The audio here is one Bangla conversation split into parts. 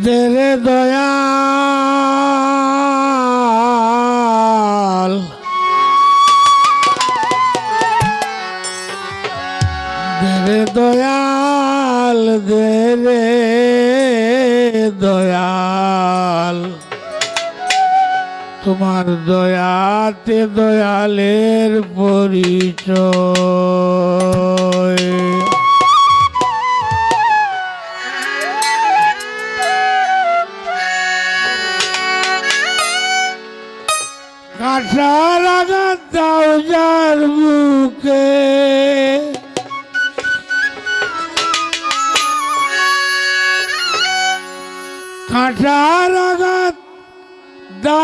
দেরে দয়াল। দেরে দয়াল দেরে দয়াল। তোমার দয়াতে দয়ালের পরিচয়।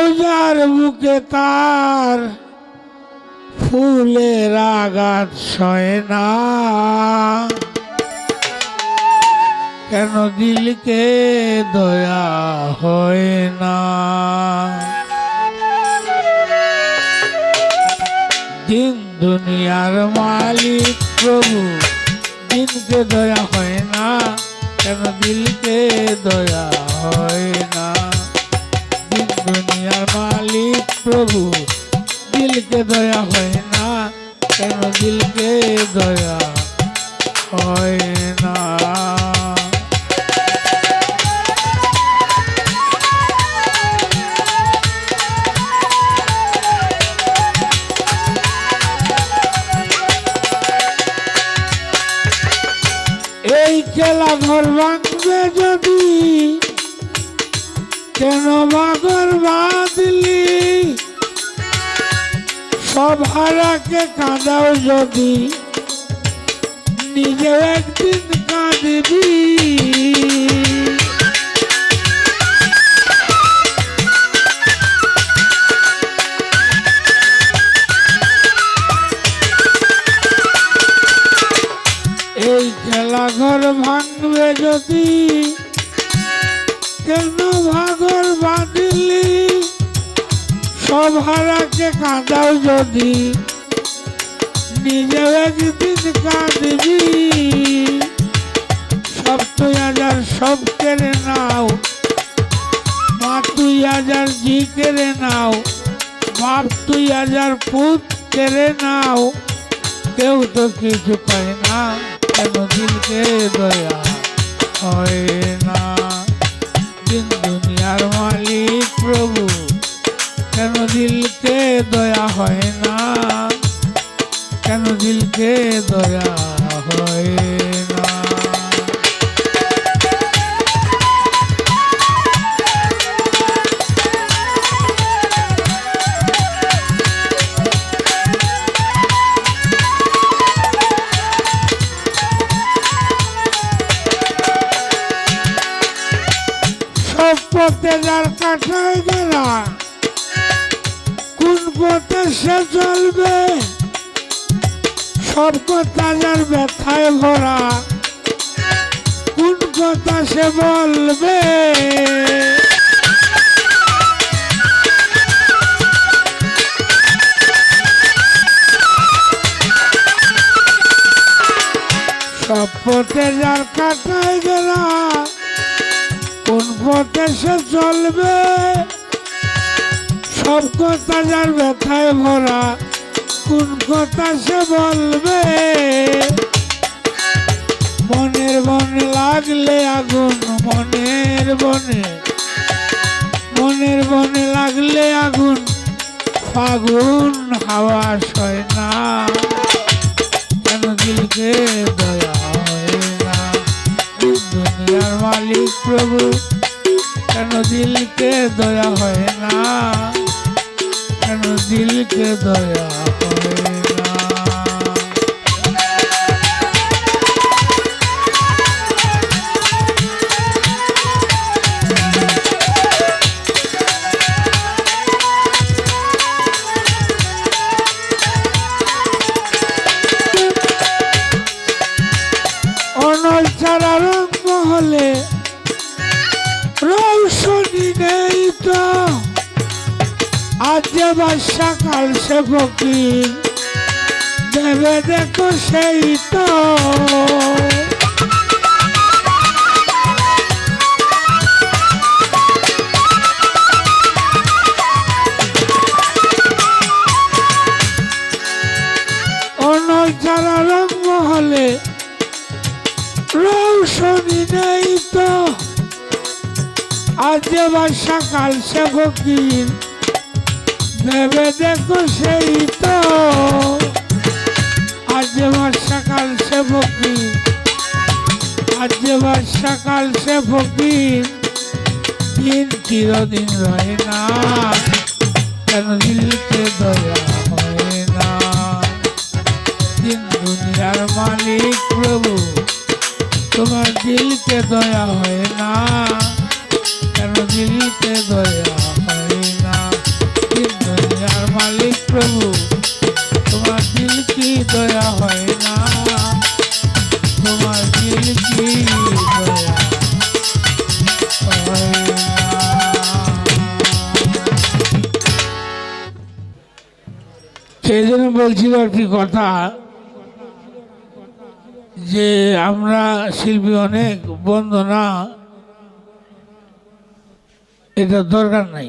দাও বুকে তার ফুলের আঘাত সয় না। কেন দিলকে দয়া হয় না? দিন দুনিয়ার মালিক প্রভু, দিনকে দয়া হয় না। কেন দিলকে দয়া হয় না? প্রভু, দিলকে দয়া হয় না, কেন দিলকে দয়া হয় না? এই খেলা ঘর ভাঙবে যদি কেন বাগর বাদলি সব হারাকে কাঁদাও যদি নিজে একদিন কাঁদবি। কাঁদাও যদি। নিজে একদিন কাঁদবি। সব তুই হাজার সব কেড়ে নাও। মা তুই হাজার জি কেড়ে নাও। বাপ তুই হাজার পুত কেড়ে নাও। কেউ তো কিছু কয় না, কেন দিলকে দয়া হয় না। দিন দুনিয়ার মালিক প্রভু। কেন দিলকে দয়া হয় না? কেন দিলকে দয়া হয়? ব্যথায় ভরা, কোন কথা সে বলবে? সব পথে যার কাটায় গেলা, কোন পথে সে চলবে? সব কথা যার ব্যথায় ভরা, কোন কথা সে বলবে? মনের বনে লাগলে আগুন, মনের বনে মনের বনে লাগলে আগুন, ফাগুন হাওয়া সয় না। কেন দিলকে দয়া হয় না? দুনিয়ার মালিক প্রভু, কেন দিলকে দয়া হয় না? কেন দিলকে দয়া রৌশনি নেই তো। আজ বাদশা কাল সে ফকির দেবে দেখো সেই তো। যারা রঙ্গ হলে নেই তো। আজ সকাল সে ফকির ভেবে দেখো সেই তো। আজ সকাল সে ফকির আজ সকাল সে ফকির দিন চিরদিন রয় না। কেন দিলকে দয়া হয় না? দিন দুনিয়ার মালিক প্রভু, তোমার দিলকে দয়া হয় না। সেই জন্য বলছিল একটি কথা যে আমরা শিল্পী অনেক বন্দনা এটা দরকার নাই।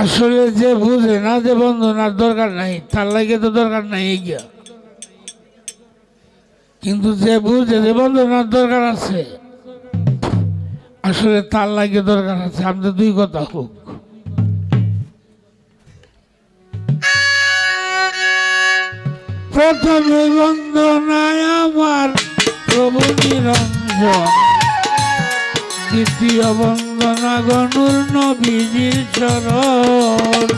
আসলে যে বুঝে না যে বন্দনার দরকার নাই, তার লাগে তো দরকার নাই এগিয়া কিন্তু যে বুঝে যে বন্দনার দরকার আছে। আসলে তার লাগে দরকার আছে আমাদের দুই কথা হোক। প্রথমে বন্দনায় আমার প্রভু নিরঞ্জন। দ্বিতীয় বন্দনা গনুর নবীজির চরণ।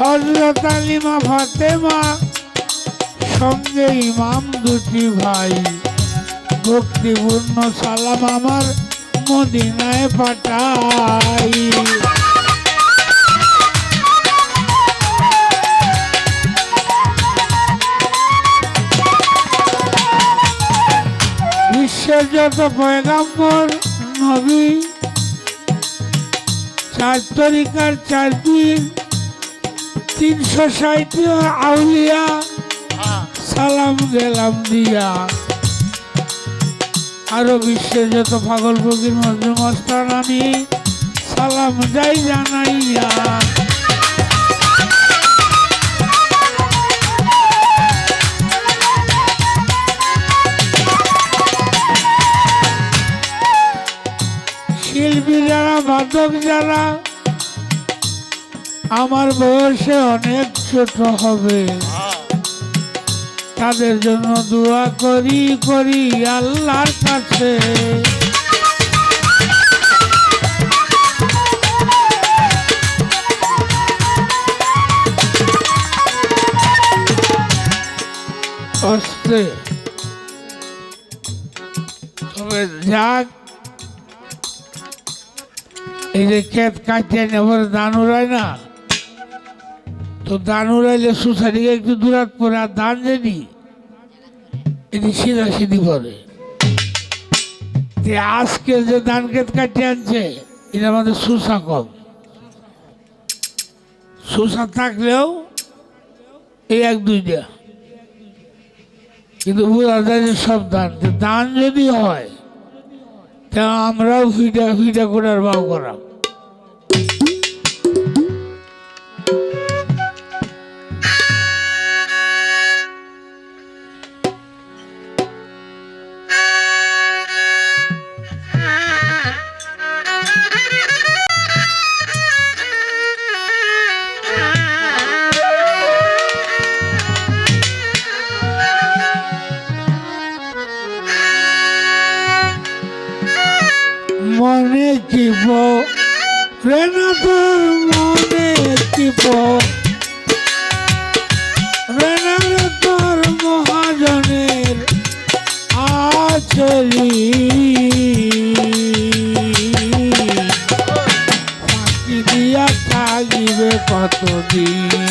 হজরত আলিমা ফাতেমা সঙ্গে ইমাম দুটি ভাই। ভক্তিপূর্ণ সালাম আমার মদিনায় পাঠাই। বিশ্বের যত পয়গাম্বর, নবী, চার তরিকার তিনশো ষাটটি আউলিয়া সালাম গেলাম দিয়া। আরও বিশ্বের যত পাগল ফকির, মজনু মস্তান আমি সালাম যাই জানাইয়া। শিল্পী যারা বাদক যারা, আমার বয়সে অনেক ছোট হবে। তাদের জন্য দোয়া করি করি আল্লাহর কাছে। অস্তে তবে যাক, এই যে ক্ষেত কাটিয়ে নেবার ধান উড়ায় না। তো দান উড়াইলে সুসারিকে একটু দূরাত পরে, আর দান জানি? এটি সিধা সিধি পরে আজকে যে ধান ক্ষেত কাটিয়ে আনছে, এটা আমাদের সুসা কম। সুসা থাকলেও এই এক দুইটা। কিন্তু বোঝা যায় যে সব তো ধান যদি হয়, তা আমরাও ফিটা ফিটা করার বাউ করা রেনা মনে কিব রেনার তোর মহাজনের আচলি। ফাঁকি দিয়া থাকিবে কতদিন?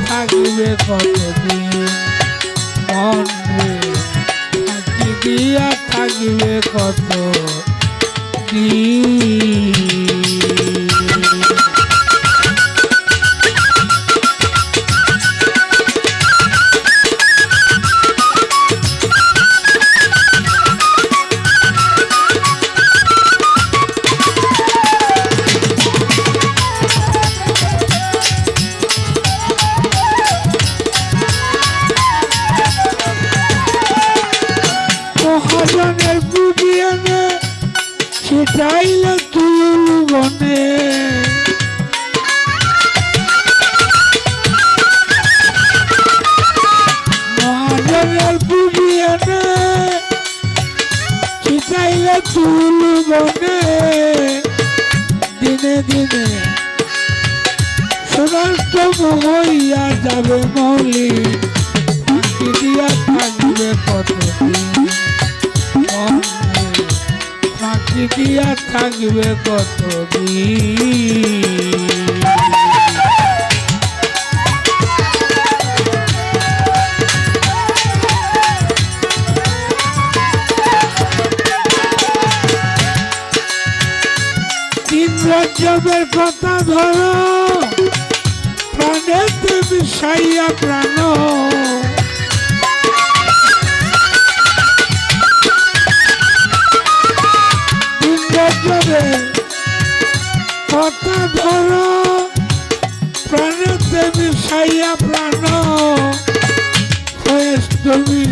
থাকবে কতদিন? মন দিয়া থাকবে কত দিন সেটাইলে তুল বনে দিনে দিনে সোনার হইয়া যাবে মলি। দিয়া থাকবে কতদিন? দিয়া থাকবে কতদিন? তিন রজবের কথা ধরো। প্রাণ। তিন রজবের কথা ধরো। প্রাণেতে বিষাইয়া প্রাণ। তুমি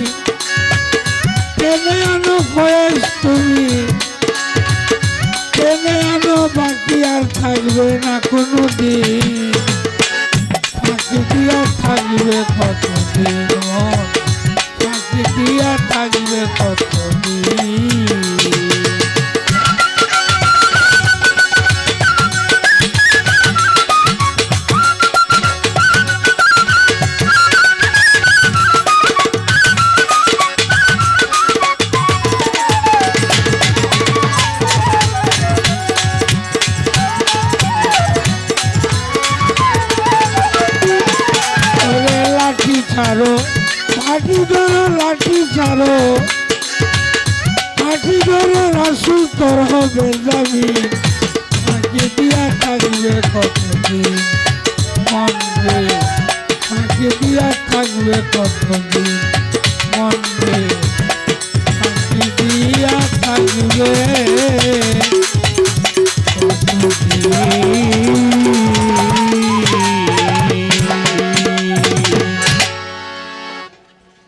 ধরে আসুক হবে জমি ফাঁকি দিয়া থাকবে কতদিন মন রে দিয়া থাকবে কতদিন মন রে দিয়া থাকবে